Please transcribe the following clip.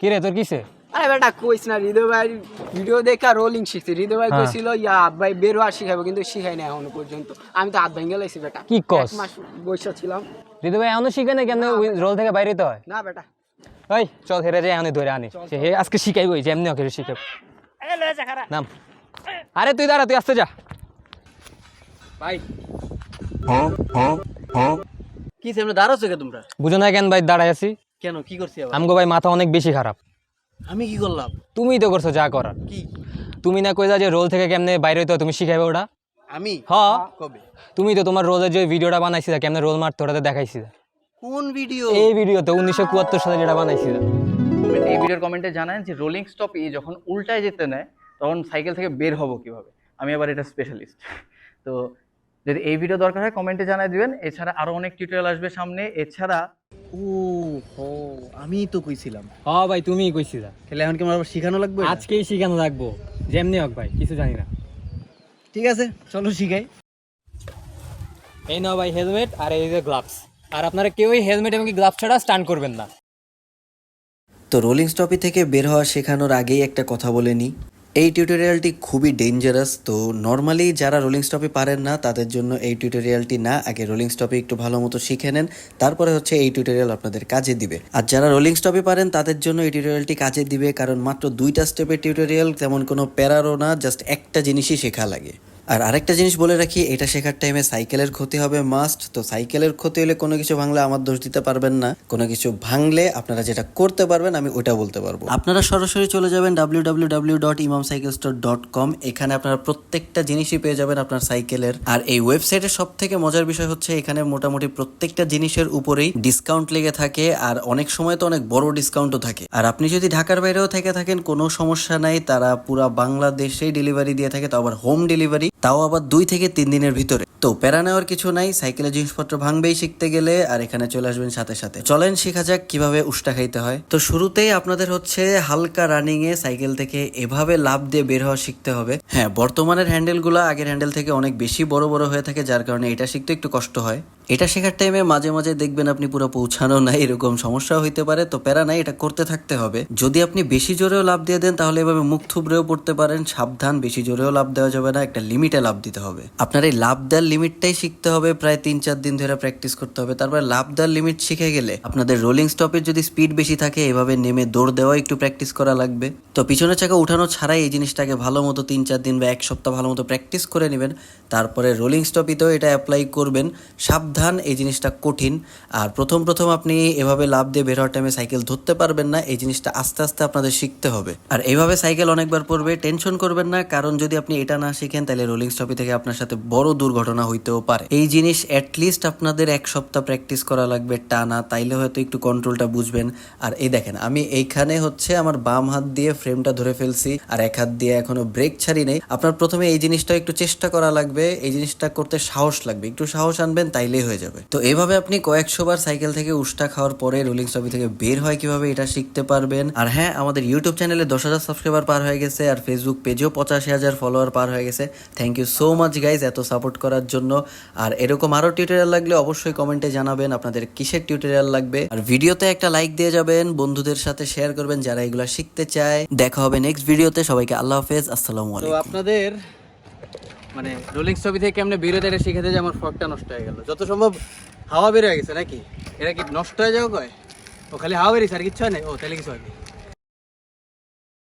কিরে তোর কিসে? আরে বেটা কইস না হৃদয় ভাই ভিডিও দেখা রোলিং শিখছি। হৃদয় ভাই হ্যাঁ। কইছিল ইয়া ভাই বের হওয়া শিখাবো কিন্তু শিখাই না এখনও পর্যন্ত। আমি তো হাত ভেঙে লাইছি বেটা। কি কস? এক মাস বসে ছিলাম। ঋতু ভাই এখনও শিখে না কেন রোল থেকে বাইরে তো হয়? না বেটা। ওই চল হেরে যাই এখনই ধরে আনি। সে হে আজকে শিখাইবো যে এমনি ওকে শিখাব। নাম। আরে তুই দাঁড়া তুই আসতে যা। ভাই। কি সামনে দাঁড়াচ্ছ কে তোমরা? বুঝো না কেন ভাই দাঁড়াই আছি। কেন? কি করছি আবার? আমগো ভাই মাথা অনেক বেশি খারাপ। আমি কি করলাম? তুমি তো করছ যা করার। কি? তুমি না কইলা যে রোল থেকে কেমনে বাইরে হইতে হয়, তুমি শিখাইবে ওটা? আমি? হ। কবে? তুমি তো তোমার রোলের যে ভিডিওটা বানাইছিলা কেমনে রোল মারতে ওটাতে দেখাইছিলা? কোন ভিডিও? এই ভিডিওতে উনিশশো কুয়াত্তর সালে যেটা বানাইছিলা। এই ভিডিওর কমেন্টে জানান যে রোলিং স্টপ ই যখন উল্টায় যেতে নেয় তখন সাইকেল থেকে বের হব কীভাবে? আমি আবার এটা স্পেশালিস্ট তো যদি এই ভিডিও দরকার হয় কমেন্টে জানাই দিবেন। এছাড়া আরও অনেক টিউটোরিয়াল আসবে সামনে। এছাড়া ও হো আমি তো কইছিলাম। হ ভাই তুমিই কইছিলা। তাহলে এখন কি আমার আবার শিখানো লাগবে? আজকেই শিখানো রাখব যেমনি হোক ভাই কিছু জানি না। ঠিক আছে চলো শিখাই। এই নাও ভাই হেলমেট আর এই যে গ্লাভস আর আপনারা কেউই হেলমেট এবং গ্লাভস ছাড়া স্টান্ট করবেন না। তো রোলিং স্টপি থেকে বের হওয়া শেখানোর আগেই একটা কথা বলে নিই। এই টিউটোরিয়ালটি খুবই ডেঞ্জারাস তো নর্মালি যারা রোলিং স্টপে পারেন না, তাদের জন্য এই টিউটোরিয়ালটি না। আগে রোলিং স্টপে একটু ভালো মতো শিখে নেন, তারপরে হচ্ছে এই টিউটোরিয়াল আপনাদের কাজে দিবে। আর যারা রোলিং স্টপে পারেন, তাদের জন্য এই টিউটোরিয়ালটি কাজে দিবে, কারণ মাত্র দুইটা স্টেপের টিউটোরিয়াল তেমন কোনো প্যারারও না জাস্ট একটা জিনিসই শেখা লাগে। আর আরেকটা জিনিস বলে রাখি, এটা শেখার টাইমে সাইকেলের ক্ষতি হবে মাস্ট তো সাইকেলের ক্ষতি হলে কোনো কিছু ভাঙলে আমার দোষ দিতে পারবেন না। কোনো কিছু ভাঙলে আপনারা যেটা করতে পারবেন, আমি ওটা বলতে পারব। আপনারা সরাসরি চলে যাবেন W W W dot Imam cycle store dot com এখানে আপনারা প্রত্যেকটা জিনিসই পেয়ে যাবেন আপনার সাইকেলের আর এই ওয়েবসাইটের সব থেকে মজার বিষয় হচ্ছে, এখানে মোটামুটি প্রত্যেকটা জিনিসের উপরেই ডিসকাউন্ট লেগে থাকে, আর অনেক সময় তো অনেক বড় ডিসকাউন্টও থাকে। আর আপনি যদি ঢাকার বাইরেও থেকে থাকেন, কোনো সমস্যা নাই, তারা পুরা বাংলাদেশেই ডেলিভারি দিয়ে থাকে, তো আবার হোম ডেলিভারি তাও আবার দুই থেকে তিন দিনের ভিতরে। তো প্যারা নেওয়ার কিছু নাই, সাইকেলের জিনিসপত্র ভাঙবেই শিখতে গেলে, আর এখানে চলে আসবেন সাথে সাথে। চলেন শেখা যাক কীভাবে উষ্টা খাইতে হয়। তো শুরুতেই আপনাদের হচ্ছে হালকা রানিং এ সাইকেল থেকে এভাবে লাভ দিয়ে বের হওয়া শিখতে হবে। হ্যাঁ বর্তমানের হ্যান্ডেল হ্যান্ডেলগুলো আগের হ্যান্ডেল থেকে অনেক বেশি বড় বড় হয়ে থাকে, যার কারণে এটা শিখতে একটু কষ্ট হয়। এটা শেখার টাইমে মাঝে মাঝে দেখবেন আপনি পুরো পৌঁছানো নাই, এরকম সমস্যা হইতে পারে। তো প্যারা নাই, এটা করতে থাকতে হবে। যদি আপনি বেশি জোরেও লাভ দিয়ে দেন, তাহলে এভাবে মুখ থুবড়েও পড়তে পারেন। সাবধান, বেশি জোরেও লাভ দেওয়া যাবে না, একটা লিমিটে লাভ দিতে হবে। আপনার এই লাভ দেওয়ার লিমিটটাই শিখতে হবে, প্রায় তিন চার দিন ধরে প্র্যাকটিস করতে হবে। তারপরে লাভ দেওয়ার লিমিট শিখে গেলে আপনাদের রোলিং স্টপের যদি স্পিড বেশি থাকে, এভাবে নেমে দৌড় দেওয়া একটু প্র্যাকটিস করা লাগবে। তো পিছনের চাকা উঠানো ছাড়াই এই জিনিসটাকে ভালো মতো তিন চার দিন বা এক সপ্তাহ ভালো মতো প্র্যাকটিস করে নেবেন। তারপরে রোলিং স্টপিতেও এটা অ্যাপ্লাই করবেন। সাবধান, এই জিনিসটা কঠিন। আর প্রথম প্রথম আপনি এভাবে লাভ দিয়ে বের হওয়ার টাইমে সাইকেল ধরতে পারবেন না, এই জিনিসটা আস্তে আস্তে আপনাদের শিখতে হবে। আর এইভাবে সাইকেল অনেকবার পড়বে টেনশন করবেন না। কারণ যদি আপনি এটা না শিখেন, তাহলে রোলিং স্টপি থেকে আপনার সাথে বড় দুর্ঘটনা হইতেও পারে। এই জিনিস অ্যাটলিস্ট আপনাদের এক সপ্তাহ প্র্যাকটিস করা লাগবে, টানা, তাইলে হয়তো একটু কন্ট্রোলটা বুঝবেন। আর এই দেখেন, আমি এইখানে হচ্ছে আমার বাম হাত দিয়ে ফ্রেমটা ধরে ফেলছি, আর এক হাত দিয়ে এখনও ব্রেক ছাড়ি নেই। আপনার প্রথমে এই জিনিসটা একটু চেষ্টা করা লাগবে, এই জিনিসটা করতে সাহস লাগবে। একটু সাহস আনবেন, তাইলেই হয়ে যাবে। তো এইভাবে আপনি কয়েকশো বার সাইকেল থেকে উষ্টা খাওয়ার পরে রোলিং স্টপি থেকে বের হয় কীভাবে, এটা শিখতে পারবেন। আর হ্যাঁ আমাদের ইউটিউব চ্যানেলে দশ হাজার সাবস্ক্রাইবার পার হয়ে গেছে, আর ফেসবুক পেজেও পঁচাশি হাজার ফলোয়ার পার হয়ে গেছে। Thank you so much guys এত সাপোর্ট করার জন্য। আর এরকম আরও টিউটোরিয়াল লাগলে অবশ্যই কমেন্টে জানাবেন আপনাদের কিসের টিউটোরিয়াল লাগবে। আর ভিডিওতে একটা লাইক দিয়ে যাবেন বন্ধুদের সাথে শেয়ার করবেন যারা এগুলো শিখতে চায়। দেখা হবে নেক্সট ভিডিওতে সবাইকে আল্লাহ হাফেজ আসসালামু তো আলাইকুম। আপনাদের মানে রোলিং ছবি থেকে কেমনে বেরোতে এটা শিখাতে যে আমার ফ্রকটা নষ্ট হয়ে গেল। যত সম্ভব হাওয়া বের হয়ে গেছে নাকি? এটা কি নষ্ট হয়ে যাও কয়? ও খালি হাওয়া বেরিয়েছে আর কিচ্ছু হয় না ও তাহলে কিছু হয়নি